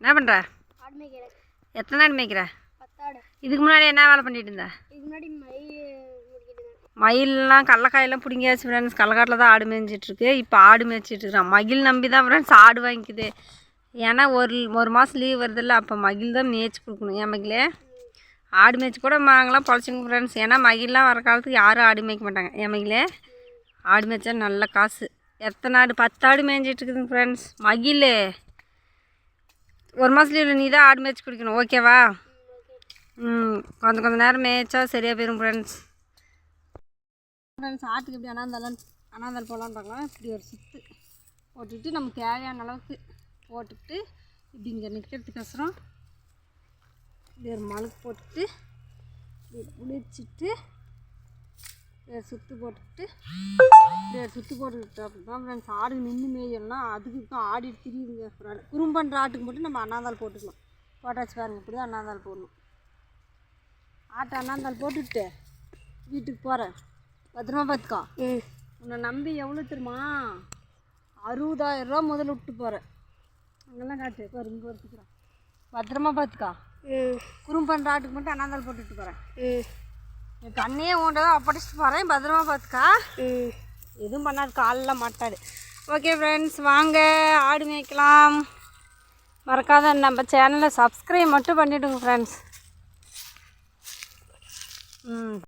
என்ன பண்ணுற எத்தனை ஆடு மேய்க்கிற? பத்தாடு. இதுக்கு முன்னாடி என்ன வேலை பண்ணிட்டு இருந்த? இதுக்கு முன்னாடி மை முடிக்கிட்டு இருந்தேன். மயிலெலாம் கடலக்காயெல்லாம் பிடிங்கியாச்சு ஃப்ரெண்ட்ஸ் கடலக்காட்டில் தான் ஆடு மேய்ஞ்சிட்ருக்கு. இப்போ ஆடு மேய்ச்சிட்டு இருக்கிறான் மயில் நம்பி தான் ஃப்ரெண்ட்ஸ் ஆடு வாங்கிக்குது. ஏன்னா ஒரு ஒரு மாதம் லீவ் வருதில்ல அப்போ மயில் தான் மேய்ச்சி கொடுக்கணும். ஏன் மகிழே ஆடு மேய்ச்சி கூட நாங்களாம் பொழைச்சிங்க ஃப்ரெண்ட்ஸ் ஏன்னா மயிலெலாம் வர காலத்துக்கு யாரும் ஆடு மேய்க்க மாட்டாங்க. ஏன் மகிழே ஆடு மேய்ச்சா நல்ல காசு. எத்தனை ஆடு? பத்து ஆடு மேய்ஞ்சிட்டு இருக்குதுங்க ஃப்ரெண்ட்ஸ் மகிழ் ஒரு மாதம் லீவில் நீ தான் ஆடு மேய்ச்சி குடிக்கணும் ஓகேவா ம் கொஞ்சம் கொஞ்சம் நேரம் மேய்ச்சா சரியாக போயிடும் ஃப்ரெண்ட்ஸ் ஃப்ரெண்ட்ஸ் ஆட்டுக்கு எப்படி அனாந்தாலும் அனாந்தால் போகலான்னு பார்க்கலாம். இப்படி ஒரு சுற்று போட்டுக்கிட்டு நமக்கு தேவையான அளவுக்கு போட்டுக்கிட்டு இப்படி இங்கே நிற்கிறதுக்கோசரம் இப்படி ஒரு மழுக்கு போட்டுட்டு இப்படி குளிச்சுட்டு சுற்று போட்டுக்கிட்டு சுற்று போட்டுக்கிட்டு தான் ஃப்ரெண்ட்ஸ் ஆடு நின்று மேயலாம் அதுக்கு தான் ஆடி திரியுதுங்க குறும்பன்ற ஆட்டுக்கு மட்டும் நம்ம அண்ணாந்தால் போட்டுக்கலாம். போட்டாச்சு பாருங்க இப்படி தான் அண்ணாந்தால் போடணும். ஆட்டை அண்ணாந்தால் போட்டுவிட்டு வீட்டுக்கு போகிறேன் பத்திரமா பார்த்துக்கோ. உன்னை நம்பி எவ்வளோ தெரியுமா? அறுபதாயிரம் ரூபா முதல்ல விட்டு போகிறேன் அங்கெல்லாம் காட்டு. பாரு இங்கே வச்சுக்கிறேன் பத்திரமா பார்த்துக்கோ. ம். குறும் பண்ணுற ஆட்டுக்கு மட்டும் அண்ணாந்தால் போட்டுட்டு போகிறேன் என் கண்ணையே உண்டதை அப்படிச்சிட்டு போகிறேன் பத்திரமா பார்த்துக்கா எதுவும் பண்ணாது காலில் மாட்டாது. ஓகே ஃப்ரெண்ட்ஸ் வாங்க. ஆடு மேய்க்கலாம். மறக்காத நம்ம சேனலை சப்ஸ்கிரைப் மட்டும் பண்ணிவிடுங்க ஃப்ரெண்ட்ஸ் ம்.